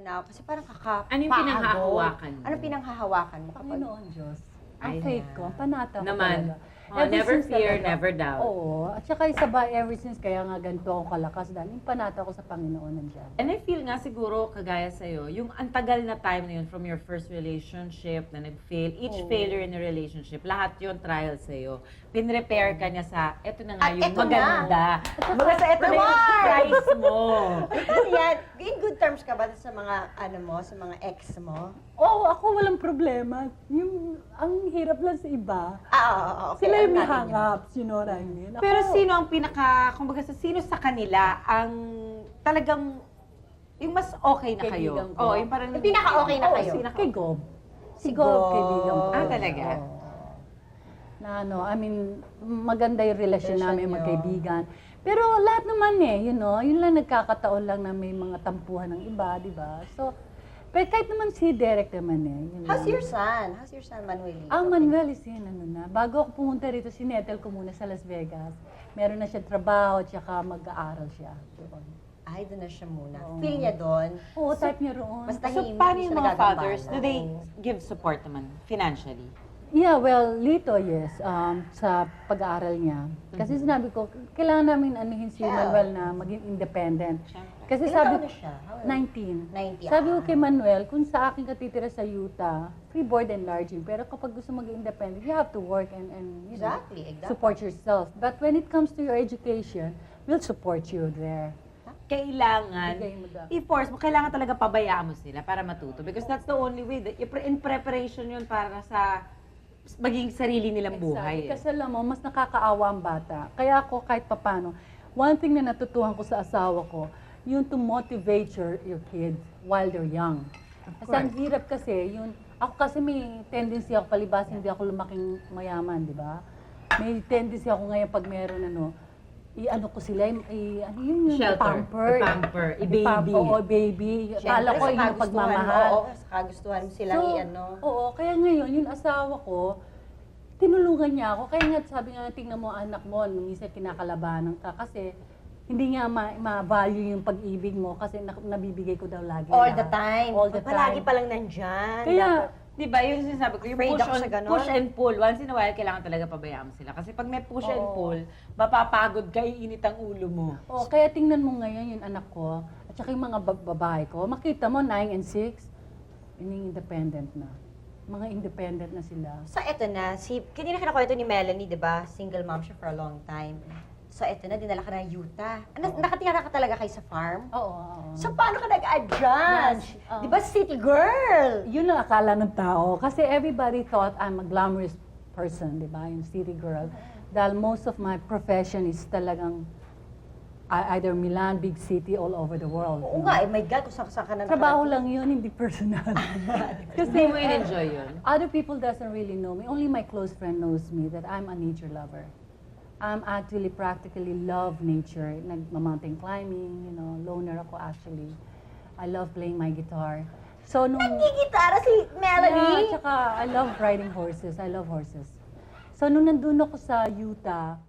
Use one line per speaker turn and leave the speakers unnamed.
pananaw? Kasi parang kakapagod.
Ano yung pinanghahawakan mo?
Ano pinanghahawakan mo kapag...
Panginoon Diyos. Ang
Ay,
faith ko, panata ko
Naman.
talaga.
Oh,
Ever
never
since
fear,
talaga.
never doubt.
Oo. At saka isa ba, ever since kaya nga ganito ako kalakas dahil yung panata ko sa Panginoon nandiyan.
And I feel nga siguro, kagaya sa'yo, yung antagal na time na yun from your first relationship na nag-fail, each
Oo.
failure in a relationship, lahat yun trial sa'yo. Pin-repair ka niya sa, eto na nga
At
yung
eto na.
maganda. Kumbaga sa eto na yung
Reward!
price mo.
Ano yan? In good terms ka ba sa mga, ano mo, sa mga ex mo?
Oo, ako walang problema. Yung, ang hirap lang sa iba.
Ah, oo, oo, okay.
Sila may
natin yun.
hang-ups, you know what I mean? Ako,
Pero sino ang pinaka, kumbaga sa sino sa kanila ang talagang yung mas okay na kayo?
Kaibigan ko.
Oo, yung parang...
Yung pinaka-okay na
Oo,
kayo.
pinaka-
Kay Gob. Si Gob,
Gob.
kaibigan ko.
Ah, talaga?
Oo. Na ano, I mean, maganda yung relasyon
Relasyon
namin
niyo.
magkaibigan. Pero lahat naman eh, you know, yun lang nagkakataon lang na may mga tampuhan ng iba, di ba? So, pero kahit naman si Derek naman eh. Yun
How's
lang.
your son? How's your son, Manuelito?
Ang Manuel is yun, ano na. Bago ako pumunta rito, sinettle ko muna sa Las Vegas. Meron na siya trabaho, tsaka mag-aaral siya. Doon.
Ay, doon na siya muna.
Oo.
Feel niya doon.
Oo, type niya roon.
So,
tahimik,
paano
hindi
yung
siya
mga fathers? Do they give support naman financially?
Yeah, well, Lito, yes. Um, sa pag-aaral niya. Kasi sinabi ko, kailangan namin anuhin si
Yeah.
Manuel na maging independent.
Siyempre.
Kasi
Ilan
sabi
taon na siya? How old?
19.
90.
Sabi ko
ah.
kay Manuel, kung sa akin ka titira sa Utah, free board and lodging. Pero kapag gusto maging independent, you have to work and, and you know,
Exactly, exactly.
support yourself. But when it comes to your education, we'll support you there.
Kailangan
Bigay mo daw.
i-force mo, kailangan talaga pabayaan mo sila para matuto. Because that's the only way. that- In preparation yun para sa maging sarili nilang buhay. eh.
Kasi alam mo, mas nakakaawa ang bata. Kaya ako kahit papano, one thing na natutuhan ko sa asawa ko, yung to motivate your, your kids while they're young. Kasi ang hirap kasi, yun, ako kasi may tendency ako palibas, hindi ako lumaking mayaman, di ba? May tendency ako ngayon pag meron ano, i-ano ko sila, i, ano yun yung
Shelter,
pamper.
i-pamper, i-baby.
I-pamper, Oo, baby. Kala ko yung pagmamahal.
Oo, sa kagustuhan mo silang i-ano.
Oo, kaya ngayon, yung asawa ko, tinulungan niya ako. Kaya nga sabi nga, tingnan mo anak mo, nung isa kinakalabanan ka. Kasi hindi nga ma- ma-value yung pag-ibig mo kasi na- nabibigay ko daw lagi.
All
lahat.
the time.
All the
Palagi
time.
palang nandyan.
Kaya,
Di ba, yun yung sinasabi ko, yung
Afraid
push,
ako
on,
sa
push and pull. Once in a while, kailangan talaga pabayaan mo sila. Kasi pag may push and
Oo.
pull, mapapagod ka, iinit ang ulo mo.
oh, kaya tingnan mo ngayon yung anak ko, at saka yung mga bab- babae ko, makita mo, 9 and 6, yung independent na. Mga independent na sila.
So, eto na. Si, kanina kinakwento ni Melanie, di ba? Single mom siya for a long time. So, eto na, dinala ka ng Utah. Ano, nakatira ka talaga kayo sa farm?
Oo, oo.
So, paano ka nag-adjust?
Yes, oo.
Di ba, city girl?
yun ang akala ng tao. Kasi everybody thought I'm a glamorous person, di ba? Yung city girl. Dahil most of my profession is talagang I- either Milan, big city, all over the world.
Oo nga, eh, my God, kung saan ka na
Trabaho lang yun, hindi personal.
Hindi mo in-enjoy yun.
other people doesn't really know me. Only my close friend knows me that I'm a nature lover. I'm actually practically love nature. Nag-mountain climbing, you know, loner ako actually. I love playing my guitar. So nung...
Nagigitara si Melanie?
Yeah, tsaka I love riding horses. I love horses. So nung nandun ako sa Utah,